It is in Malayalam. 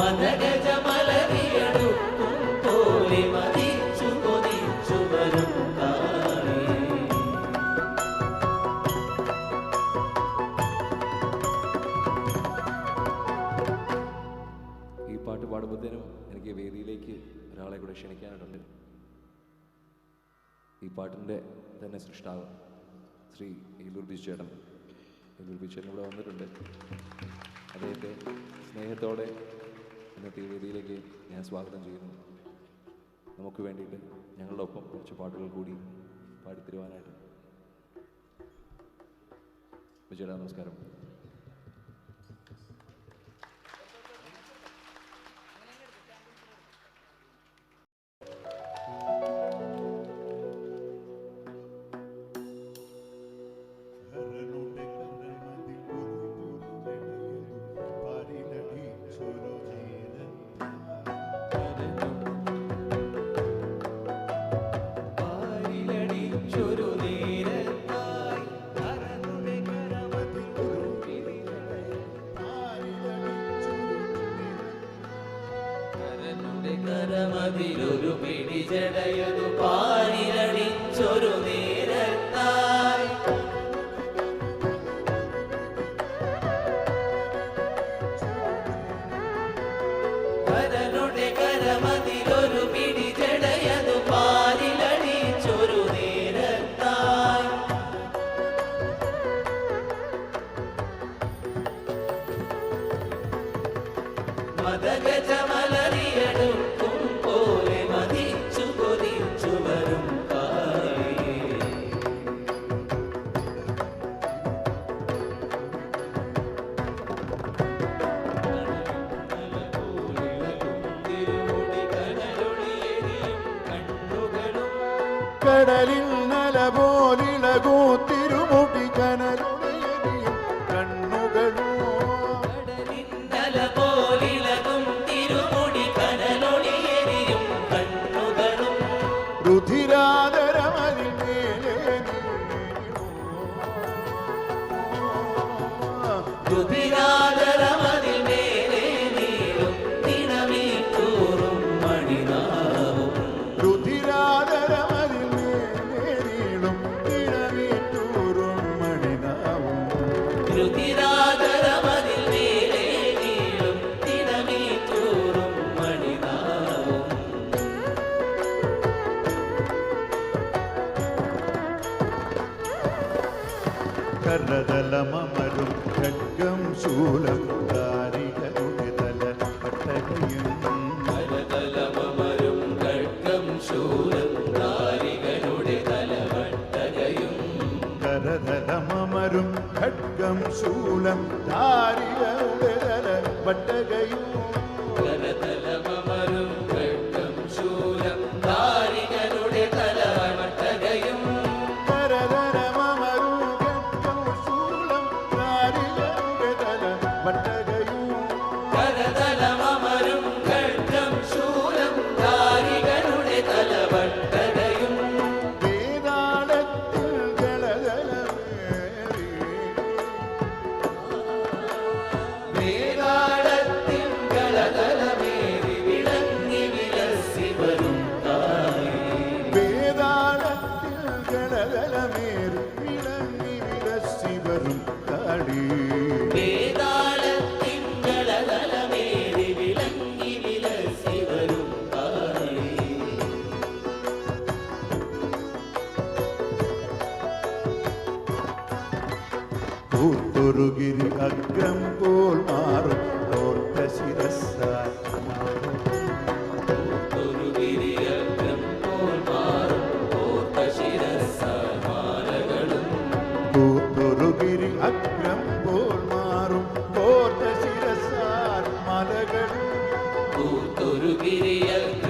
ഈ പാട്ട് പാടുമ്പോഴത്തേനും എനിക്ക് വേദിയിലേക്ക് ഒരാളെ കൂടെ ക്ഷണിക്കാനുണ്ട്. ഈ പാട്ടിന്റെ തന്നെ സൃഷ്ടാവ് ശ്രീ ഏലൂർ ബി ചേട്ടൻ. ഏലൂർ ബി ഇവിടെ വന്നിട്ടുണ്ട്. അദ്ദേഹത്തെ സ്നേഹത്തോടെ സാഹിത്യ വേദിയിലേക്ക് ഞാൻ സ്വാഗതം ചെയ്യുന്നു. നമുക്ക് വേണ്ടിയിട്ട് ഞങ്ങളുടെ ഒപ്പം കുറച്ച് പാട്ടുകൾ കൂടി പാടിത്തരുവാനായിട്ട്. വിജയ നമസ്കാരം. കരമതിലൊരു പിടിചടയൊരു പാലിലടിച്ചൊരു നീ ഇരുമുടി ജനരുടെയും കണ്ണുകളോ. പോലിലകും തിരുമുടി കനലൊളിയെരിയും കണ്ണുകളും. രുധിരാതരമ കരതലമരും ഖഡ്ഗം ശൂലം താരികളുതല പട്ടകയും കരതലമരും ഖഡ്ഗം ശൂലം താരികളുടെ തലവട്ടകയും കരതലമരും ഖഡ്ഗം ശൂലം താരികളുടെ തല കൂത്തൊരുകിരി അഗ്രം പോൽ മാറും. തോൽക്ക ശിരസായി കൂത്തൊരുകിരി അഗ്രം പോൽ മാറും. തോൽക്ക ശിരസാർ മലകൾ കൂത്തൊരുകിരി അഗ്രം